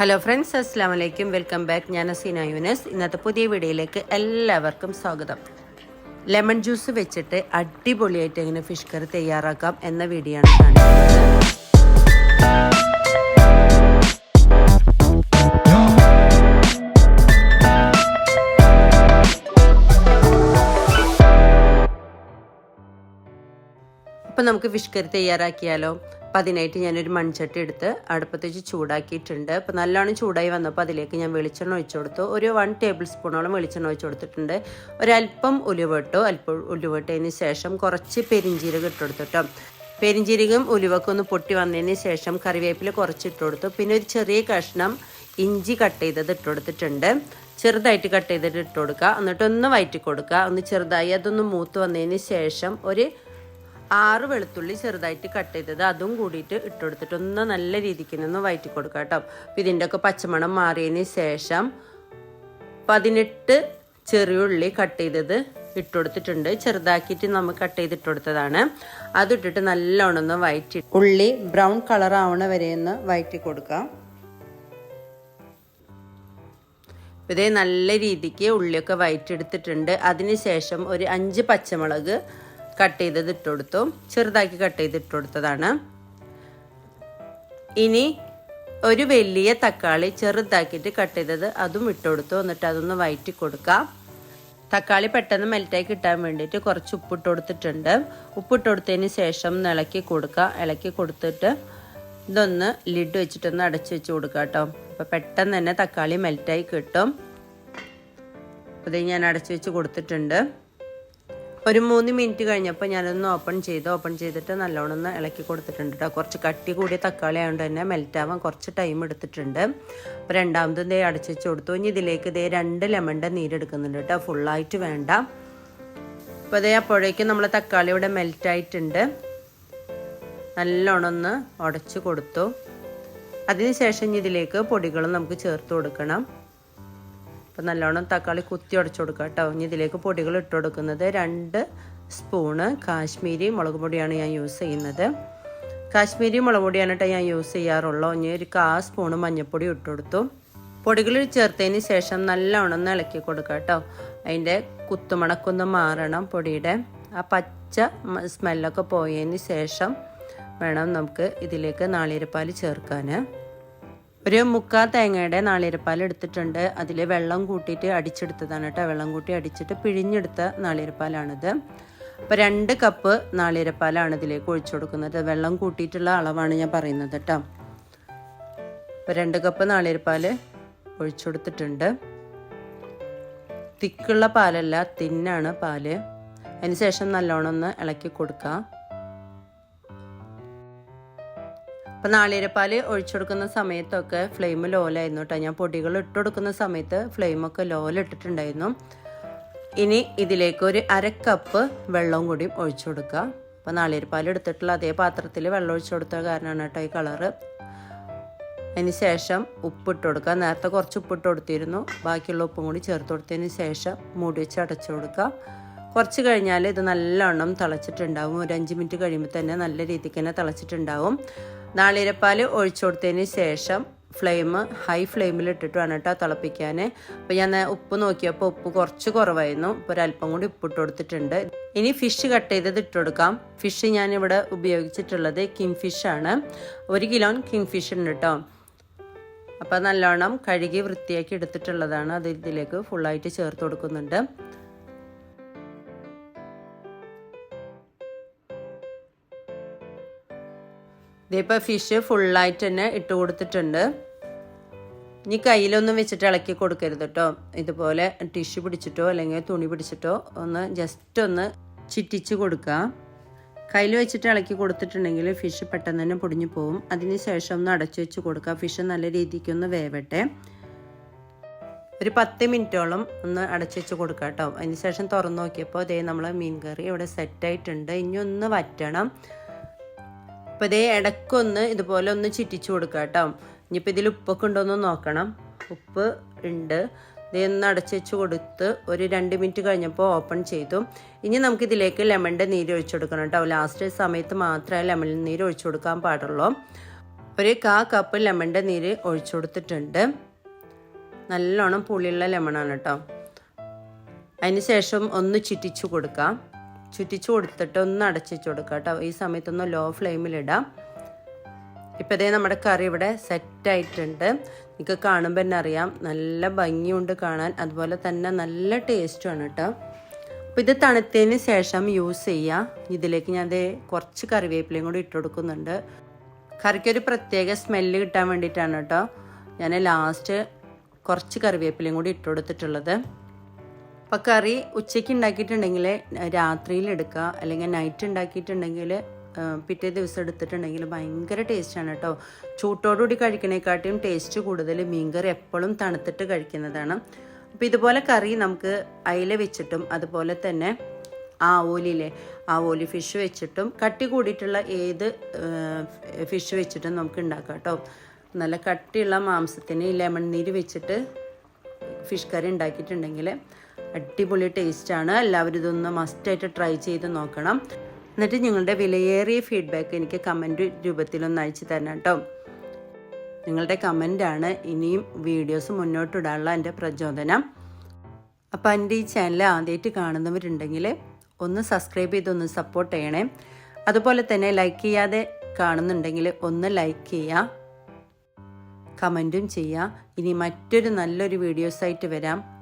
Hello friends അസ്സാം വലൈക്കും welcome back ഞാൻ അസീന യൂനസ്. ഇന്നത്തെ പുതിയ വീഡിയോയിലേക്ക് എല്ലാവർക്കും സ്വാഗതം. ലെമൺ ജ്യൂസ് വെച്ചിട്ട് അടിപൊളിയായിട്ട് എങ്ങനെ ഫിഷ് കറി തയ്യാറാക്കാം എന്ന വീഡിയോ ആണ് കാണിക്കുന്നത്. അപ്പം നമുക്ക് ഫിഷ് കറി തയ്യാറാക്കിയാലോ? അപ്പം അതിനായിട്ട് ഞാനൊരു മൺചട്ടി എടുത്ത് അടുപ്പത്ത് വെച്ച് ചൂടാക്കിയിട്ടുണ്ട്. അപ്പോൾ നല്ലോണം ചൂടായി വന്നപ്പോൾ അതിലേക്ക് ഞാൻ വെളിച്ചെണ്ണ ഒഴിച്ചു കൊടുത്തു. ഒരു വൺ ടേബിൾ സ്പൂണോളം വെളിച്ചെണ്ണ ഒഴിച്ചു കൊടുത്തിട്ടുണ്ട്. ഒരല്പം ഉലുവട്ടോ അല്പം ഉലുവട്ടതിന് ശേഷം കുറച്ച് പെരിഞ്ചീരകം ഇട്ട് കൊടുത്തു കേട്ടോ പെരിഞ്ചീരകം ഉലുവൊക്കെ ഒന്ന് പൊട്ടി വന്നതിന് ശേഷം കറിവേപ്പില കുറച്ച് ഇട്ട് കൊടുത്തു. പിന്നെ ഒരു ചെറിയ കഷ്ണം ഇഞ്ചി കട്ട് ചെയ്തത് ഇട്ട് കൊടുത്തിട്ടുണ്ട്. ചെറുതായിട്ട് കട്ട് ചെയ്തിട്ട് ഇട്ട് കൊടുക്കുക. എന്നിട്ടൊന്ന് വയറ്റി കൊടുക്കുക ഒന്ന് ചെറുതായി അതൊന്ന് മൂത്ത് വന്നതിന് ശേഷം ഒരു ആറ് വെളുത്തുള്ളി ചെറുതായിട്ട് കട്ട് ചെയ്തത്. അതും കൂടിയിട്ട് ഇട്ടുകൊടുത്തിട്ട് ഒന്ന് നല്ല രീതിക്ക് ഒന്ന് വയറ്റി കൊടുക്കുക കേട്ടോ. അപ്പം ഇതിന്റെയൊക്കെ പച്ചമണം മാറിയതിന് ശേഷം പതിനെട്ട് ചെറിയുള്ളി കട്ട് ചെയ്തത് ഇട്ടുകൊടുത്തിട്ടുണ്ട് ചെറുതാക്കിയിട്ട് നമ്മൾ കട്ട് ചെയ്ത് ഇട്ടുകൊടുത്തതാണ് അതിട്ടിട്ട് നല്ലോണം ഒന്ന് വയറ്റി ഉള്ളി ബ്രൗൺ കളർ ആവണ വരെ ഒന്ന് വയറ്റി കൊടുക്കാം ഇതേ നല്ല രീതിക്ക് ഉള്ളിയൊക്കെ വയറ്റെടുത്തിട്ടുണ്ട് അതിനുശേഷം ഒരു അഞ്ച് പച്ചമുളക് കട്ട് ചെയ്തത് ഇട്ട് കൊടുത്തു. ചെറുതാക്കി കട്ട് ചെയ്ത് ഇട്ട് കൊടുത്തതാണ്. ഇനി ഒരു വലിയ തക്കാളി ചെറുതാക്കിയിട്ട് കട്ട് ചെയ്തത് അതും ഇട്ട് കൊടുത്തു. എന്നിട്ട് അതൊന്ന് വയറ്റി കൊടുക്കാം. തക്കാളി പെട്ടെന്ന് മെൽറ്റായി കിട്ടാൻ വേണ്ടിയിട്ട് കുറച്ച് ഉപ്പിട്ട് കൊടുത്തിട്ടുണ്ട്. ഉപ്പിട്ട് കൊടുത്തതിന് ശേഷം ഇളക്കി കൊടുക്കുക ഇളക്കി കൊടുത്തിട്ട് ഇതൊന്ന് ലിഡ് വെച്ചിട്ടൊന്ന് അടച്ചു വെച്ച് കൊടുക്കുക കേട്ടോ. അപ്പോൾ പെട്ടെന്ന് തന്നെ തക്കാളി മെൽറ്റായി കിട്ടും. അത് ഞാൻ അടച്ചു വെച്ച് കൊടുത്തിട്ടുണ്ട്. ഒരു മൂന്ന് മിനിറ്റ് കഴിഞ്ഞപ്പോൾ ഞാനൊന്ന് ഓപ്പൺ ചെയ്ത്. ഓപ്പൺ ചെയ്തിട്ട് നല്ലോണം ഒന്ന് ഇളക്കി കൊടുത്തിട്ടുണ്ട് കേട്ടോ കുറച്ച് കട്ടി കൂടിയ തക്കാളി ആയതുകൊണ്ട് തന്നെ മെൽറ്റാവാൻ കുറച്ച് ടൈം എടുത്തിട്ടുണ്ട്. അപ്പോൾ രണ്ടാമത് ദേ അടച്ചു വെച്ച് കൊടുത്തു. ഇനി ഇതിലേക്ക് ദേ രണ്ട് ലെമണിന്റെ നീരെടുക്കുന്നുണ്ട് കേട്ടോ ഫുള്ളായിട്ട് വേണ്ട. അപ്പോൾ അതേ അപ്പോഴേക്കും നമ്മൾ തക്കാളി ഇവിടെ മെൽറ്റായിട്ടുണ്ട് നല്ലോണം ഒന്ന് ഉടച്ച് കൊടുത്തു. അതിനുശേഷം ഇതിലേക്ക് പൊടികളും നമുക്ക് ചേർത്ത് കൊടുക്കണം. അപ്പം നല്ലോണം തക്കാളി കുത്തി ഉടച്ചു കൊടുക്കുക കേട്ടോ. ഇനി ഇതിലേക്ക് പൊടികൾ ഇട്ട് കൊടുക്കുന്നത് രണ്ട് സ്പൂണ് കാശ്മീരി മുളക് പൊടിയാണ് ഞാൻ യൂസ് ചെയ്യുന്നത്. കാശ്മീരി മുളക് പൊടിയാണ് കേട്ടോ ഞാൻ യൂസ് ചെയ്യാറുള്ളൂ. ഇനി ഒരു കാ സ്പൂണ് മഞ്ഞൾപ്പൊടി ഇട്ട് കൊടുത്തു. പൊടികൾ ചേർത്തതിന് ശേഷം നല്ലോണം ഇളക്കി കൊടുക്കുക കേട്ടോ. അതിന്റെ കുത്തുമണക്കൊന്ന് മാറണം പൊടിയുടെ. ആ പച്ച സ്മെല്ലൊക്കെ പോയതിന് ശേഷം വേണം നമുക്ക് ഇതിലേക്ക് നാളികേരപ്പാൽ ചേർക്കാൻ. ഒരു മുക്കാൽ തേങ്ങയുടെ നാളിരപ്പാൽ എടുത്തിട്ടുണ്ട്. അതിൽ വെള്ളം കൂട്ടിയിട്ട് അടിച്ചെടുത്തതാണ് കേട്ടോ. വെള്ളം കൂട്ടി അടിച്ചിട്ട് പിഴിഞ്ഞെടുത്ത നാളിരപ്പാലാണിത് അപ്പോൾ രണ്ട് കപ്പ് നാളിരപ്പാലാണ് ഇതിലേക്ക് ഒഴിച്ചു കൊടുക്കുന്നത്. വെള്ളം കൂട്ടിയിട്ടുള്ള അളവാണ് ഞാൻ പറയുന്നത് കേട്ടോ. അപ്പോൾ രണ്ട് കപ്പ് നാളിരപ്പാൽ ഒഴിച്ചു കൊടുത്തിട്ടുണ്ട്. തിക്കുള്ള പാലല്ല തിന്നാണ് പാൽ. അതിന് ശേഷം നല്ലോണം ഒന്ന് ഇളക്കി കൊടുക്കാം. അപ്പം നാളികരപ്പാൽ ഒഴിച്ചു കൊടുക്കുന്ന സമയത്തൊക്കെ ഫ്ലെയിം ലോലായിരുന്നു കേട്ടോ ഞാൻ പൊടികൾ ഇട്ട് കൊടുക്കുന്ന സമയത്ത് ഫ്ലെയിമൊക്കെ ലോലിട്ടിട്ടുണ്ടായിരുന്നു ഇനി ഇതിലേക്ക് ഒരു അര കപ്പ് വെള്ളവും കൂടി ഒഴിച്ചു കൊടുക്കുക അപ്പോൾ നാളികരപ്പാൽ എടുത്തിട്ടുള്ള അതേ പാത്രത്തിൽ വെള്ളം ഒഴിച്ചു കൊടുത്ത കാരണമാണ് കേട്ടോ ഈ കളറ് അതിന് ശേഷം ഉപ്പിട്ട് കൊടുക്കുക നേരത്തെ കുറച്ച് ഉപ്പിട്ട് കൊടുത്തിരുന്നു ബാക്കിയുള്ള ഉപ്പും കൂടി ചേർത്ത് കൊടുത്തതിന് ശേഷം മൂടി വെച്ച് അടച്ചു കൊടുക്കുക കുറച്ച് കഴിഞ്ഞാൽ ഇത് നല്ലവണ്ണം തിളച്ചിട്ടുണ്ടാവും. ഒരു അഞ്ച് മിനിറ്റ് കഴിയുമ്പോൾ തന്നെ നല്ല രീതിക്ക് തന്നെ തിളച്ചിട്ടുണ്ടാവും. നാളികേരപ്പാൽ ഒഴിച്ചു കൊടുത്തതിന് ശേഷം ഫ്ലെയിം ഹൈ ഫ്ലെയിമിൽ ഇട്ടിട്ട് വേണം കേട്ടോ തിളപ്പിക്കാൻ അപ്പോൾ ഞാൻ ഉപ്പ് നോക്കിയപ്പോൾ ഉപ്പ് കുറച്ച് കുറവായിരുന്നു. ഇപ്പോൾ ഒരല്പം കൂടി ഉപ്പ് ഉപ്പിട്ട് കൊടുത്തിട്ടുണ്ട്. ഇനി ഫിഷ് കട്ട് ചെയ്തത് ഇട്ട് കൊടുക്കാം. ഫിഷ് ഞാനിവിടെ ഉപയോഗിച്ചിട്ടുള്ളത് കിങ് ഫിഷാണ് ഒരു കിലോ കിങ് ഫിഷ് ഉണ്ട് കേട്ടോ അപ്പോൾ നല്ലോണം കഴുകി വൃത്തിയാക്കി എടുത്തിട്ടുള്ളതാണ്. അത് ഇതിലേക്ക് ഫുള്ളായിട്ട് ചേർത്ത് കൊടുക്കുന്നുണ്ട്. ഇതിപ്പോൾ ഫിഷ് ഫുള്ളായിട്ട് തന്നെ ഇട്ട് കൊടുത്തിട്ടുണ്ട്. ഇനി കയ്യിലൊന്നും വെച്ചിട്ട് ഇളക്കി കൊടുക്കരുത് കേട്ടോ ഇതുപോലെ ടിഷ്യൂ പിടിച്ചിട്ടോ അല്ലെങ്കിൽ തുണി പിടിച്ചിട്ടോ ഒന്ന് ജസ്റ്റ് ഒന്ന് ചിറ്റിച്ച് കൊടുക്കുക. കയ്യിൽ വെച്ചിട്ട് ഇളക്കി കൊടുത്തിട്ടുണ്ടെങ്കിൽ ഫിഷ് പെട്ടെന്ന് തന്നെ പൊടിഞ്ഞു പോകും അതിന് ശേഷം ഒന്ന് അടച്ചു വെച്ച് കൊടുക്കുക. ഫിഷ് നല്ല രീതിക്ക് ഒന്ന് വേവട്ടെ. ഒരു പത്ത് മിനിറ്റോളം ഒന്ന് അടച്ചു വെച്ച് കൊടുക്കുക കേട്ടോ അതിന് ശേഷം തുറന്നു നോക്കിയപ്പോൾ അതേ നമ്മൾ മീൻ കറി ഇവിടെ സെറ്റായിട്ടുണ്ട് ഇനി ഒന്ന് വറ്റണം. അപ്പോൾ ഇതേ ഇടയ്ക്കൊന്ന് ഇതുപോലെ ഒന്ന് ചിറ്റിച്ചു കൊടുക്കുക കേട്ടോ ഇനിയിപ്പോൾ ഇതിൽ ഉപ്പൊക്കെ ഉണ്ടോയെന്ന് നോക്കണം. ഉപ്പ് ഉണ്ട്. ഇതൊന്ന് അടച്ചു വെച്ച് കൊടുത്ത് ഒരു രണ്ട് മിനിറ്റ് കഴിഞ്ഞപ്പോൾ ഓപ്പൺ ചെയ്തു. ഇനി നമുക്ക് ഇതിലേക്ക് ലെമണിന്റെ നീര് ഒഴിച്ചു കൊടുക്കണം കേട്ടോ ലാസ്റ്റ് സമയത്ത് മാത്രമേ ലെമൺ നീര് ഒഴിച്ചു കൊടുക്കാൻ പാടുള്ളൂ. ഒരു കാ കപ്പ് ലെമണിന്റെ നീര് ഒഴിച്ചു കൊടുത്തിട്ടുണ്ട്. നല്ലോണം പുളിയുള്ള ലെമണാണ് കേട്ടോ അതിന് ശേഷം ഒന്ന് ചിറ്റിച്ചു കൊടുക്കാം. ചുറ്റിച്ചു കൊടുത്തിട്ട് ഒന്ന് അടച്ചു കൊടുക്കാം കേട്ടോ. ഈ സമയത്തൊന്ന് ലോ ഫ്ലെയിമിലിടാം ഇപ്പം ഇതേ നമ്മുടെ കറി ഇവിടെ സെറ്റായിട്ടുണ്ട് നിങ്ങൾക്ക് കാണുമ്പോൾ തന്നെ അറിയാം. നല്ല ഭംഗിയുണ്ട് കാണാൻ. അതുപോലെ തന്നെ നല്ല ടേസ്റ്റുമാണ് കേട്ടോ. അപ്പോൾ ഇത് തണുത്തതിന് ശേഷം യൂസ് ചെയ്യാം. ഇതിലേക്ക് ഞാൻ ദേ കുറച്ച് കറിവേപ്പിലയും കൂടി ഇട്ട് കൊടുക്കുന്നുണ്ട്. കറിക്കൊരു പ്രത്യേക സ്മെല്ല് കിട്ടാൻ വേണ്ടിയിട്ടാണ് കേട്ടോ. ഞാൻ ലാസ്റ്റ് കുറച്ച് കറിവേപ്പിലയും കൂടി ഇട്ട് കൊടുത്തിട്ടുള്ളത്. അപ്പോൾ കറി ഉച്ചയ്ക്ക് ഉണ്ടാക്കിയിട്ടുണ്ടെങ്കിൽ രാത്രിയിൽ എടുക്കുക. അല്ലെങ്കിൽ നൈറ്റ് ഉണ്ടാക്കിയിട്ടുണ്ടെങ്കിൽ പിറ്റേ ദിവസം എടുത്തിട്ടുണ്ടെങ്കിൽ ഭയങ്കര ടേസ്റ്റാണ് കേട്ടോ. ചൂട്ടോടുകൂടി കഴിക്കണേക്കാട്ടിയും ടേസ്റ്റ് കൂടുതൽ മീൻകറി എപ്പോഴും തണുത്തിട്ട് കഴിക്കുന്നതാണ്. അപ്പോൾ ഇതുപോലെ കറി നമുക്ക് അയില വെച്ചിട്ടും അതുപോലെ തന്നെ ആവോലിയിലെ ആവോലി ഫിഷ് വെച്ചിട്ടും കട്ടി കൂടിയിട്ടുള്ള ഏത് ഫിഷ് വെച്ചിട്ടും നമുക്ക് ഉണ്ടാക്കാം കേട്ടോ. നല്ല കട്ടിയുള്ള മാംസത്തിന് ലെമൺ നീര് വെച്ചിട്ട് ഫിഷ് കറി ഉണ്ടാക്കിയിട്ടുണ്ടെങ്കിൽ അടിപൊളി ടേസ്റ്റാണ്. എല്ലാവരും ഇതൊന്ന് മസ്റ്റായിട്ട് ട്രൈ ചെയ്ത് നോക്കണം. എന്നിട്ട് നിങ്ങളുടെ വിലയേറിയ ഫീഡ്ബാക്ക് എനിക്ക് കമന്റ് രൂപത്തിലൊന്ന് അയച്ചു തരണം കേട്ടോ. നിങ്ങളുടെ കമന്റാണ് ഇനിയും വീഡിയോസ് മുന്നോട്ടിടാനുള്ള എന്റെ പ്രചോദനം. അപ്പോൾ എന്റെ ഈ ചാനൽ ആദ്യമായിട്ട് കാണുന്നവരുണ്ടെങ്കിൽ ഒന്ന് സബ്സ്ക്രൈബ് ചെയ്തൊന്ന് സപ്പോർട്ട് ചെയ്യണേ. അതുപോലെ തന്നെ ലൈക്ക് ചെയ്യാതെ കാണുന്നുണ്ടെങ്കിൽ ഒന്ന് ലൈക്ക് ചെയ്യുക കമന്റും ചെയ്യുക ഇനി മറ്റൊരു നല്ലൊരു വീഡിയോസായിട്ട് വരാം.